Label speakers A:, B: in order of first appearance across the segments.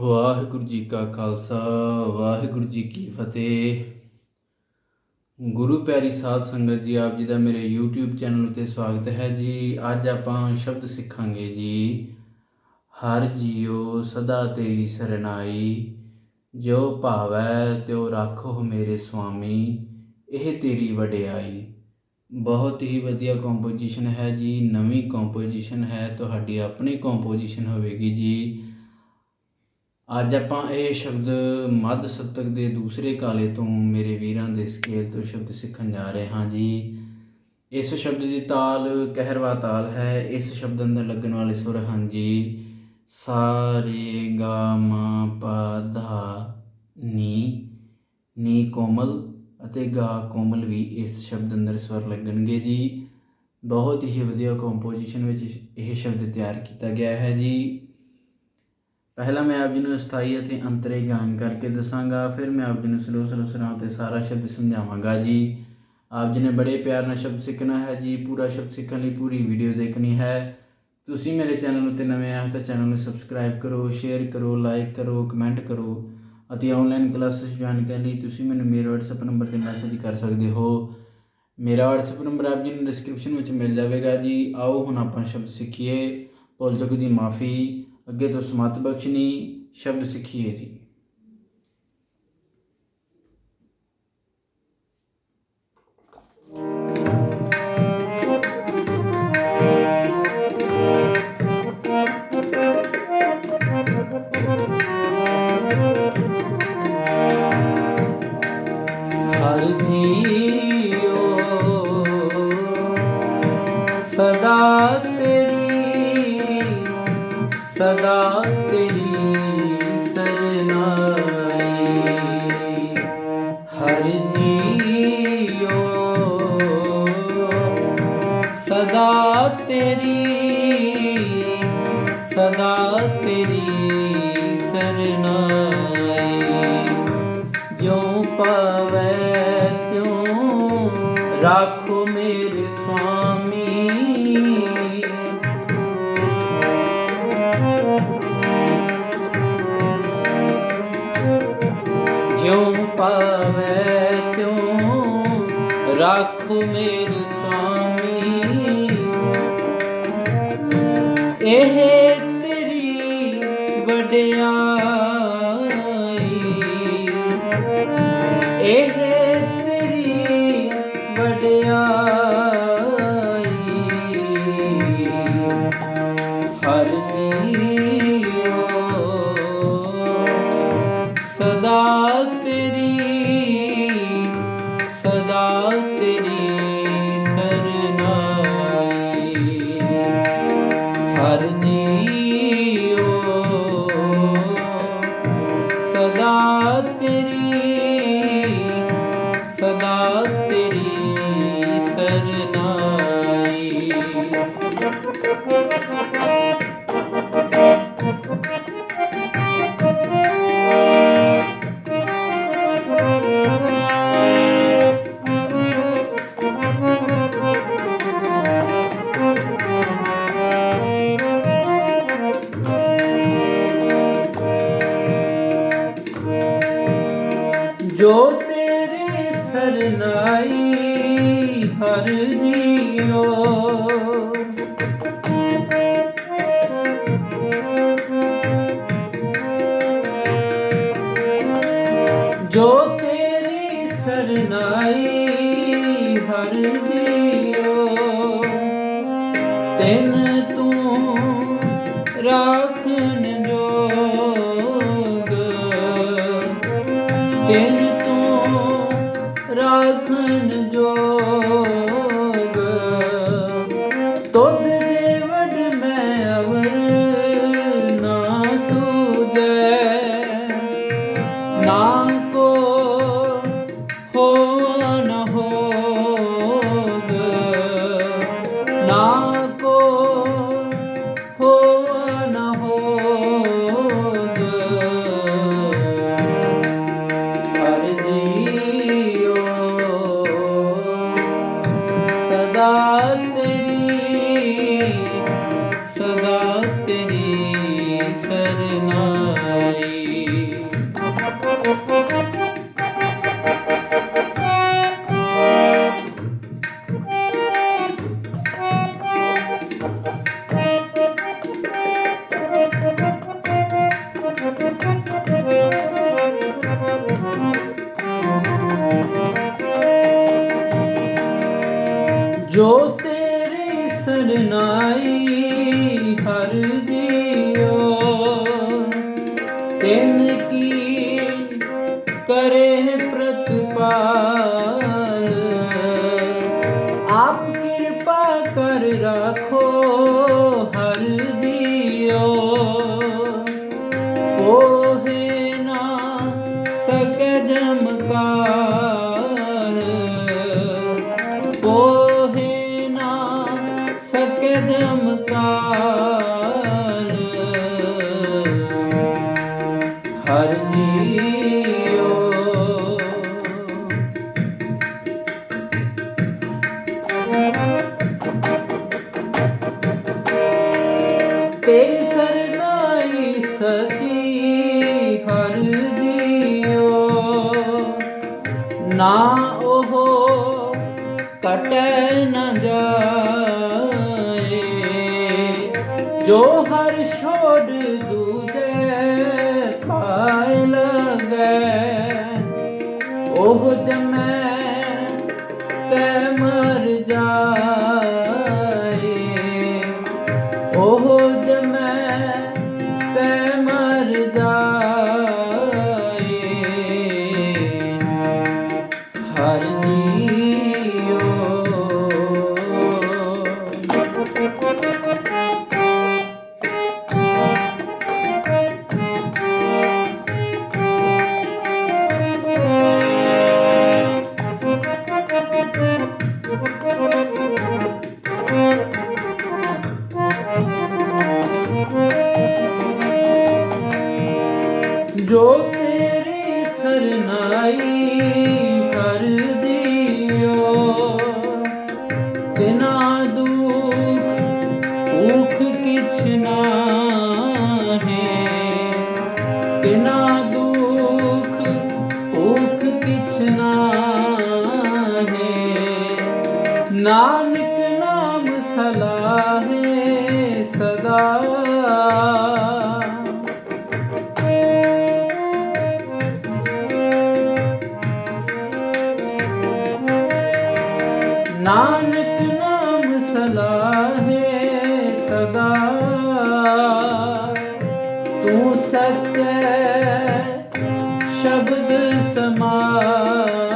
A: ਵਾਹਿਗੁਰੂ ਜੀ ਕਾ ਖਾਲਸਾ, ਵਾਹਿਗੁਰੂ ਜੀ ਕੀ ਫਤਿਹ। ਗੁਰੂ ਪਿਆਰੀ ਸਾਧ ਸੰਗਤ ਜੀ, ਆਪ ਜੀ ਦਾ ਮੇਰੇ YouTube ਚੈਨਲ ਉਤੇ ਸਵਾਗਤ ਹੈ ਜੀ। ਅੱਜ ਆਪਾਂ ਸ਼ਬਦ ਸਿੱਖਾਂਗੇ ਜੀ। ਹਰ ਜੀਉ ਸਦਾ ਤੇਰੀ ਸਰਨਾਈ, ਜੋ ਭਾਵੈ ਤਿਉ ਰਾਖੋ ਮੇਰੇ ਸੁਆਮੀ ਇਹ ਤੇਰੀ ਵਡਿਆਈ। ਬਹੁਤ ਹੀ ਵਧੀਆ ਕੰਪੋਜੀਸ਼ਨ ਹੈ ਜੀ, ਨਵੀਂ ਕੰਪੋਜੀਸ਼ਨ ਹੈ, ਤੁਹਾਡੀ ਆਪਣੀ ਕੰਪੋਜੀਸ਼ਨ ਹੋਵੇਗੀ ਜੀ। ਅੱਜ ਆਪਾਂ ਇਹ ਸ਼ਬਦ ਮੱਧ ਸਤਕ ਦੇ ਦੂਸਰੇ ਕਾਲੇ ਤੋਂ ਮੇਰੇ ਵੀਰਾਂ ਦੇ ਸਕੇਲ ਤੋਂ ਸ਼ਬਦ ਸਿੱਖਣ ਜਾ ਰਹੇ ਹਾਂ ਜੀ। ਇਸ ਸ਼ਬਦ ਦੀ ਤਾਲ ਕਹਿਰਵਾ ਤਾਲ ਹੈ। ਇਸ ਸ਼ਬਦ ਅੰਦਰ ਲੱਗਣ ਵਾਲੇ ਸੁਰ ਹਨ ਜੀ। ਸਾ ਰੇ ਗਾ, ਮਾ, ਪਾ, ਧਾ, ਨੀ। ਨੀ ਕੋਮਲ ਅਤੇ ਗਾ ਕੋਮਲ ਵੀ ਇਸ ਸ਼ਬਦ ਅੰਦਰ ਸਵਰ ਲੱਗਣਗੇ ਜੀ। ਬਹੁਤ ਹੀ ਵਧੀਆ ਕੰਪੋਜੀਸ਼ਨ ਵਿੱਚ ਇਹ ਸ਼ਬਦ ਤਿਆਰ ਕੀਤਾ ਗਿਆ ਹੈ ਜੀ। ਪਹਿਲਾਂ ਮੈਂ ਆਪ ਜੀ ਨੂੰ ਸਥਾਈ ਅਤੇ ਅੰਤਰੇ ਗਾਨ ਕਰਕੇ ਦੱਸਾਂਗਾ, ਫਿਰ ਮੈਂ ਆਪ ਜੀ ਨੂੰ ਸਲੋ ਸਲੋ ਸੁਣਾਉ ਤੇ ਸਾਰਾ ਸ਼ਬਦ ਸਮਝਾਵਾਂਗਾ ਜੀ। ਆਪ ਜੀ ਨੇ ਬੜੇ ਪਿਆਰ ਨਾਲ ਸ਼ਬਦ ਸਿੱਖਣਾ ਹੈ ਜੀ, ਪੂਰਾ ਸ਼ਬਦ ਸਿੱਖਣ ਲਈ ਪੂਰੀ ਵੀਡੀਓ ਦੇਖਣੀ ਹੈ। ਤੁਸੀਂ ਮੇਰੇ ਚੈਨਲ ਉੱਤੇ ਨਵੇਂ ਆਏ ਤਾਂ ਚੈਨਲ ਨੂੰ ਸਬਸਕ੍ਰਾਈਬ ਕਰੋ, ਸ਼ੇਅਰ ਕਰੋ, ਲਾਈਕ ਕਰੋ, ਕਮੈਂਟ ਕਰੋ ਅਤੇ ਆਨਲਾਈਨ ਕਲਾਸਿਸ ਜੁਆਇਨ ਕਰਨ ਲਈ ਤੁਸੀਂ ਮੈਨੂੰ ਮੇਰੇ WhatsApp ਨੰਬਰ ਤੇ ਮੈਸੇਜ ਕਰ ਸਕਦੇ ਹੋ। ਮੇਰਾ WhatsApp ਨੰਬਰ ਆਪ ਜੀ ਨੂੰ ਡਿਸਕ੍ਰਿਪਸ਼ਨ ਵਿੱਚ ਮਿਲ ਜਾਵੇਗਾ ਜੀ। ਆਓ ਹੁਣ ਆਪਾਂ ਸ਼ਬਦ ਸਿੱਖੀਏ। ਭੁੱਲ ਚੁੱਕ ਦੀ ਮਾਫੀ। ਅੱਗੇ ਤੋਂ ਸਮਤ ਬਖਸ਼ਣੀ ਸ਼ਬਦ ਸਿੱਖੀਏ ਜੀ। ਹਰ ਸਦਾ ਤੇਰੀ ਸਦਾ ਤੇਰੀ ਸਰਨਾਈ ਹਰ ਜੀਓ ਸਦਾ ਤੇਰੀ ਸਦਾ ਤੇਰੀ ਸਰਨਾਈ ਜੋ ਪਾਵੈ ਤਿਉ ਰਾਖੋ ਰਾਖੋ ਮੇਰੇ ਸੁਆਮੀ। ਇਹ ਜੋ ਤੇਰੇ ਸਰਨਾਈ ਹਰ ਜੀਓ। ਜੋ ਤੇਰੀ ਸਰਨਾਈ ਹਰ ਜੀਓ। ਤੈਨ ਤੂੰ ਰਾਖਨ ਜੋਗ। ਤੈਨ ਰਾਖੋ ਹਰ ਦਿਓ। ਕੋਹੇ ਨਾ ਸਕੈ ਜਮਕਾਰ। ਕੋਹੇ ਨਾ ਸਕੈ ਜਮਕਾਰ। ਹਰ ਜੀਓ ਤੇਰੀ ਨਾ ਉਹ ਕਟੈ ਨ ਜਾਏ। ਜੋ ਹਰ ਛੋੜ ਦੂਜੇ ਪਾਏ ਲਗੈ, ਉਹ ਜਮੈ ਤੈ ਮਰ ਜਾਏ। ਉਖ ਕਿਛ ਨਾਹੀ ਨਾਨਕ ਸ਼ਬਦ ਸਮਾਹੇ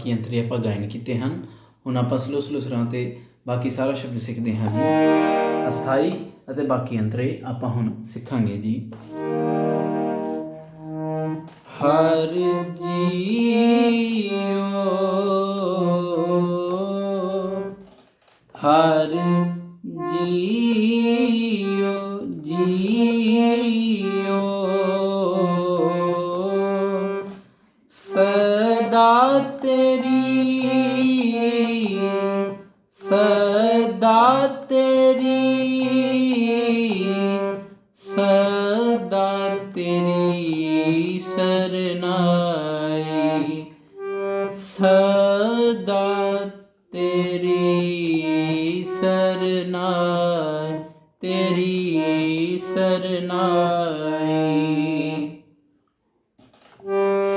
A: ਬਾਕੀ ਅੰਤਰੇ ਆਪਾਂ ਗਾਇਨ ਕੀਤੇ ਹਨ। ਹੁਣ ਆਪਾਂ ਸਲੋ ਸਲੋ ਸੁਰਾਂ ਤੇ ਬਾਕੀ ਸਾਰਾ ਸ਼ਬਦ ਸਿੱਖਦੇ ਹਾਂ ਜੀ। ਅਸਥਾਈ ਅਤੇ ਬਾਕੀ ਅੰਤਰੇ ਆਪਾਂ ਹੁਣ ਸਿੱਖਾਂਗੇ ਜੀ। ਹਰ ਜੀਓ, ਹਰ ਸਦਾ ਤੇਰੀ ਸਦਾ ਤੇਰੀ ਸਦਾ ਤੇਰੀ ਸਰਨਾਈ ਸਦਾ ਤੇਰੀ ਸਰਨਾਈ ਤੇਰੀ ਸਰਨਾਈ।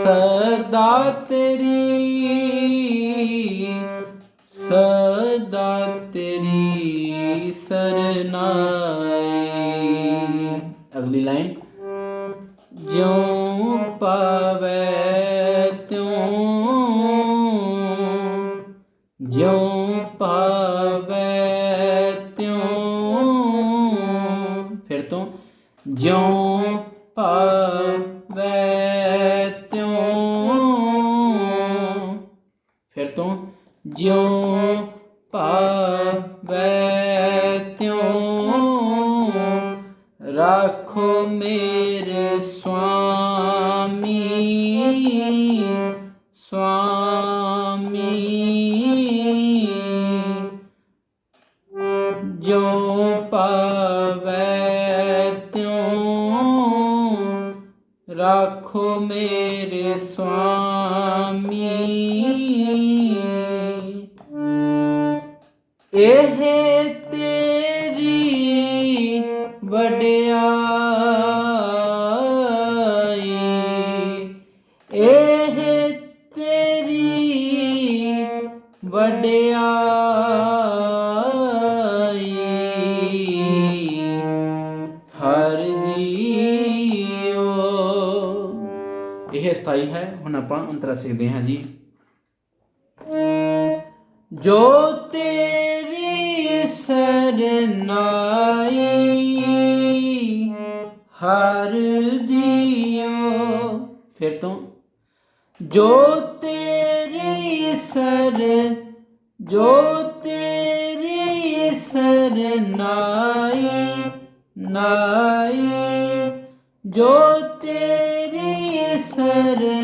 A: ਸਦਾ ਤੇਰੀ ਸਦਾ ਤੇਰੀ ਸਰਨਾਈ। ਅਗਲੀ ਲਾਈਨ। ਜਿਉ ਪਾਵੇ ਤਿਉ, ਜਿਉ ਪਾਵੇ ਤਿਉ, ਫਿਰ ਤੋਂ ਜਿਉ ਰਾਖੋ ਮੇਰੇ ਸੁਆਮੀ ਇਹ ਇਹ ਸਥਾਈ ਹੈ, ਹੁਣ ਆਪਾਂ ਅੰਤਰਾ ਸਿੱਖਦੇ ਹਾਂ ਜੀ। ਜੋ ਤੇਰੀ ਸਰਨਾਈ ਹਰ ਦਿਓ। ਫਿਰ ਤੋਂ, ਜੋ ਤੇਰੀ ਸਰ, ਜੋ ਤੇਰੀ ਸਰਨਾਈ ਨਾਈ, ਜੋ ਤੇਰੀ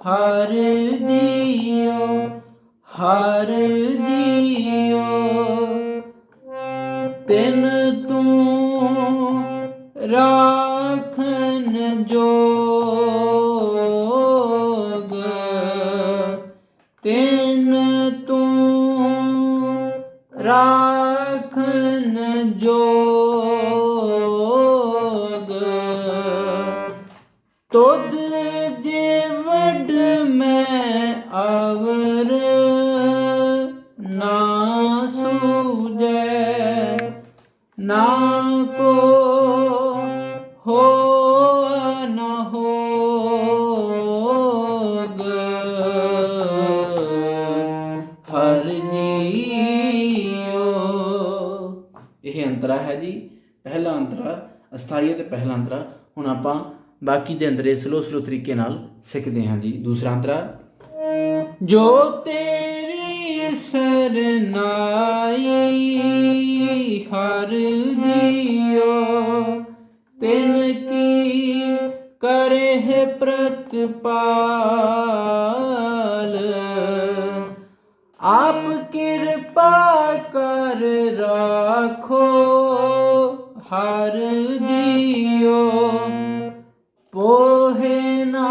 A: ਹਰ ਦਿਓ ਹਰ ਦਿਓ। ਤਿਨ ਤੂੰ ਰਾਖਨ ਜੋਗ। ਤਿਨ ਤੂੰ ਰਾਖਨ ਜੋਗ। ਅੰਤਰਾ ਹੈ ਜੀ, ਪਹਿਲਾ ਅੰਤਰਾ ਅਸਥਾਈ ਤੇ ਪਹਿਲਾ ਅੰਤਰਾ ਹੁਣ ਆਪਾਂ ਬਾਕੀ ਦੇ ਅੰਤਰੇ ਸਲੋ ਸਲੋ ਤਰੀਕੇ ਨਾਲ ਸਿੱਖਦੇ ਹਾਂ ਜੀ। ਦੂਸਰਾ ਅੰਤਰਾ ਜੋ ਤੇਰੀ ਸਰਨਾਈ ਹਰ ਜੀਓ ਤਿਨ ਕੀ ਕਰੇ ਪ੍ਰਤਪਾਲ। ਹਰ ਜੀਓ ਪੋਹੇ ਨਾ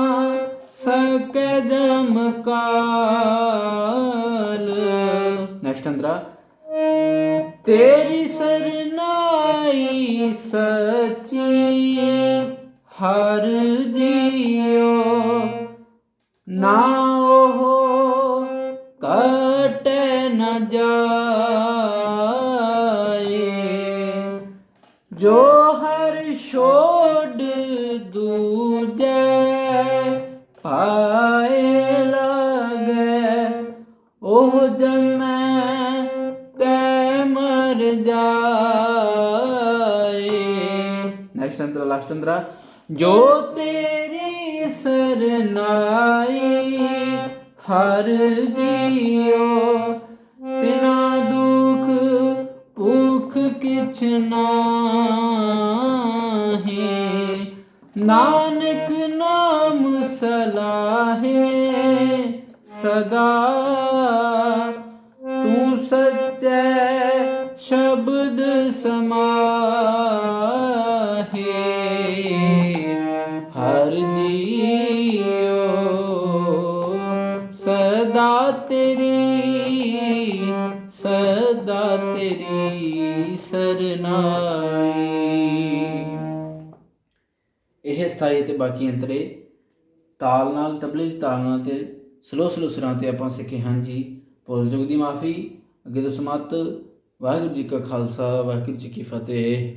A: ਸਕੈ ਜਮਕਾਲ ਨੈਕਸਟ ਅੰਦਰਾ। ਤੇਰੀ ਸਰਨਾਈ ਸੱਚੀ ਹਰ ਜੀਓ ਨਾ ਉਹ ਕਟੈ ਨ ਜਾਏ। ਜੋ ਲਾਸਟ ਅੰਤਰਾ ਜੋ ਤੇਰੀ ਸਰਨਾਈ ਹਰ ਜੀਓ ਤਿਨਾ ਦੁਖ ਭੁਖ ਕਿਛ ਨਾਹੀ। ਨਾਨਕ ਨਾਮ ਸਲਾਹੇ ਸਦਾ। ਤੂੰ ਸੱਚੈ ਸਥਾਈ ਅਤੇ ਬਾਕੀ ਅੰਤਰੇ ਤਾਲ ਨਾਲ, ਤਬਲੇ ਦੀ ਤਾਲ ਨਾਲ ਤੇ ਸਲੋ ਸਲੋ ਸੁਰਾਂ ਤੇ ਆਪਾਂ ਸਿੱਖੇ ਹਾਂ ਜੀ। ਭੁੱਲ ਚੁੱਕ ਦੀ ਮਾਫੀ। ਅੱਗੇ ਤੋਂ ਸਮਾਪਤ। ਵਾਹਿਗੁਰੂ ਜੀ ਕਾ ਖਾਲਸਾ, ਵਾਹਿਗੁਰੂ ਜੀ ਕੀ ਫਤਿਹ।